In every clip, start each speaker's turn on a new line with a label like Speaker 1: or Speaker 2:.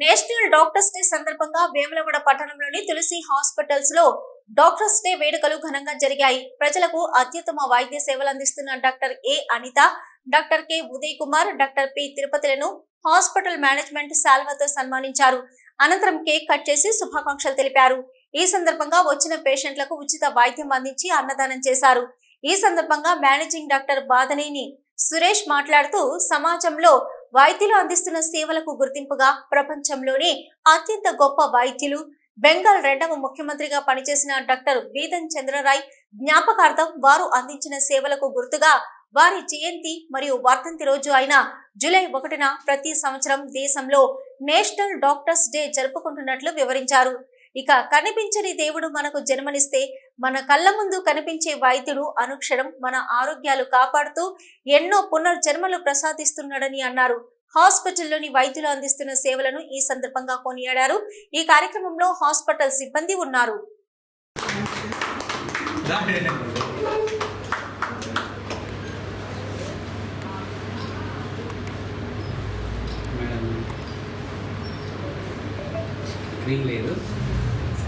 Speaker 1: National doctors day సందర్భంగా వేములవాడ పట్టణంలోని తులసి హాస్పిటల్స్లో డాక్టర్స్ డే వేడుకలు ఘనంగా జరిగాయి. ప్రజలకు అత్యుత్తమ వైద్య సేవలు అందిస్తున్న doctor A Anitha doctor K Uday Kumar doctor P తిరుపతిలను hospital management శాల్వతో సన్మానించారు. అనంతరం కేక్ కట్ చేసి శుభాకాంక్షలు తెలిపారు. ఈ సందర్భంగా వచ్చిన పేషెంట్లకు ఉచిత వైద్యం అందించి అన్నదానం చేశారు. ఈ సందర్భంగా మేనేజింగ్ డాక్టర్ బాదనేని సురేష్ మాట్లాడుతూ సమాజంలో వైద్యులు అందిస్తున్న సేవలకు గుర్తింపుగా ప్రపంచంలోనే అత్యంత గొప్ప వైద్యులు. బెంగాల్ రెండవ ముఖ్యమంత్రిగా పనిచేసిన డాక్టర్ బీదన్ చంద్రరాయ్ జ్ఞాపకార్థం వారు అందించిన సేవలకు గుర్తుగా వారి జయంతి మరియు వర్ధంతి రోజు అయిన జూలై ఒకటిన ప్రతి సంవత్సరం దేశంలో నేషనల్ డాక్టర్స్ డే జరుపుకుంటున్నట్లు వివరించారు. ఇక కనిపించని దేవుడు మనకు జన్మనిస్తే మన కళ్ళ ముందు కనిపించే వైద్యుడు అనుక్షణం మన ఆరోగ్యాలు కాపాడుతూ ఎన్నో పునర్జన్మలు ప్రసాదిస్తున్నాడని అన్నారు. హాస్పిటల్లోని వైద్యులు అందిస్తున్న సేవలను ఈ సందర్భంగా కొనియాడారు. ఈ కార్యక్రమంలో హాస్పిటల్ సిబ్బంది ఉన్నారు.
Speaker 2: లేదు.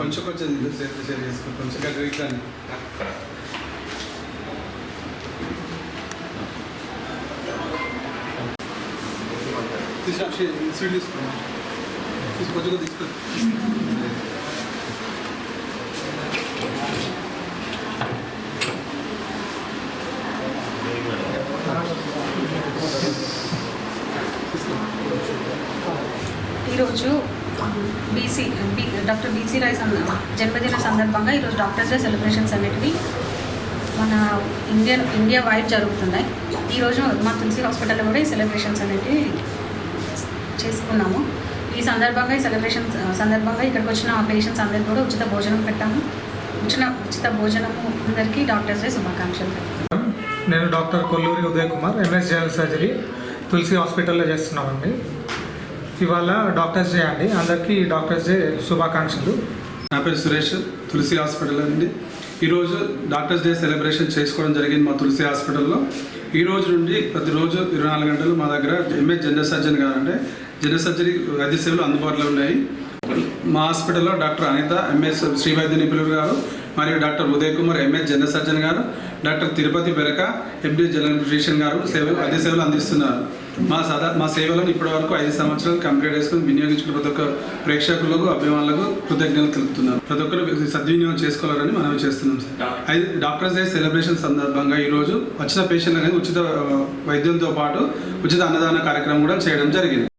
Speaker 3: కొంచెం కొంచెం షేర్ షేర్ చేసుకో కొంచెం కట్ట ఇట్లా తీసుకు స్వీట్ తీసుకో తీసుకో కొంచెం తీసుకో
Speaker 4: ఈరోజు BC B doctor BC Roy జన్మదిన సందర్భంగా ఈరోజు డాక్టర్స్ డే సెలబ్రేషన్స్ అనేటివి మన ఇండియన్ ఇండియా వైడ్ జరుగుతున్నాయి. ఈరోజు మా తులసి హాస్పిటల్లో కూడా ఈ సెలబ్రేషన్స్ అనేటివి చేసుకున్నాము. ఈ సందర్భంగా ఈ సెలబ్రేషన్ సందర్భంగా ఇక్కడికి వచ్చిన పేషెంట్స్ అందరికీ కూడా ఉచిత భోజనం పెట్టాము. ఉచిత ఉచిత భోజనము అందరికీ డాక్టర్స్ డే శుభాకాంక్షలు
Speaker 5: నేను doctor Kolluri Uday Kumar MS general surgery Tulasi హాస్పిటల్లో చేస్తున్నామండి. ఇవాళ డాక్టర్స్ డే అండి. అందరికీ డాక్టర్స్ డే శుభాకాంక్షలు.
Speaker 3: నా పేరు సురేష్ తులసి హాస్పిటల్ అండి. ఈరోజు డాక్టర్స్ డే సెలబ్రేషన్ చేసుకోవడం జరిగింది మా తులసి హాస్పిటల్లో. ఈ రోజు నుండి ప్రతిరోజు ఇరవై నాలుగు గంటలు మా దగ్గర ఎంఎస్ జనరల్ సర్జన్ గారు అంటే జనరల్ సర్జరీ వైద్య సేవలు అందుబాటులో ఉన్నాయి. మా హాస్పిటల్లో డాక్టర్ అనిత ఎంఎస్ శ్రీ వైద్య నిపుణులు గారు మరియు doctor Uday Kumar MS general surgeon గారు doctor Tirupati బెరక MD general physician గారు సేవలు వైద్య సేవలు అందిస్తున్నారు. మా సదా మా సేవలను ఇప్పటివరకు ఐదు సంవత్సరాలు కంప్లీట్ చేసుకుని వినియోగించుకున్న ప్రతి ఒక్క ప్రేక్షకులకు అభిమానులకు కృతజ్ఞతలు తెలుపుతున్నారు ప్రతి ఒక్కరు సద్వినియోగం చేసుకోవాలని మనం చేస్తున్నాం సార్. ఐదు డాక్టర్స్ డే సెలబ్రేషన్ సందర్భంగా ఈరోజు వచ్చిన పేషెంట్ అనేది ఉచిత వైద్యంతో పాటు ఉచిత అన్నదాన కార్యక్రమం కూడా చేయడం జరిగింది.